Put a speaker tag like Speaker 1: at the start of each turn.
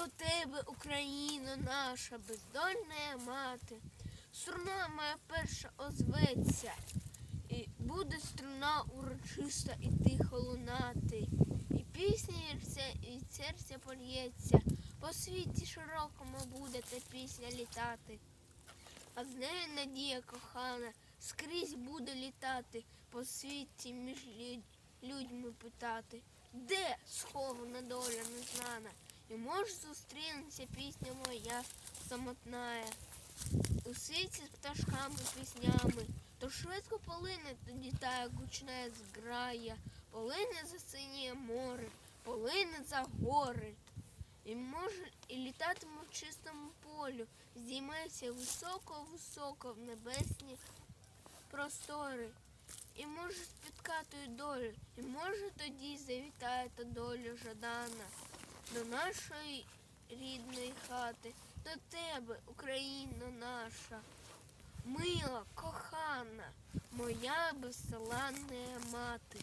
Speaker 1: До тебе, Україно наша, бездольна мати. Струна моя перша озветься, і буде струна урочиста і тихо лунати. І пісня і серця польється, по світі широкому буде та пісня літати. А з нею надія кохана скрізь буде літати, по світі між людьми питати, де схована доля незнана, і може зустрінеться пісня моя самотная. У з пташками піснями, то швидко полине тоді та гучна зграя, полине за синє море, полине за гори. І може і літатиме в чистому полю, здійметься високо-високо в небесні простори. І може спіткати долю, і може тоді завітає та доля жадана до нашої рідної хати, до тебе, Україна наша, мила, кохана, моя безсиланна мати.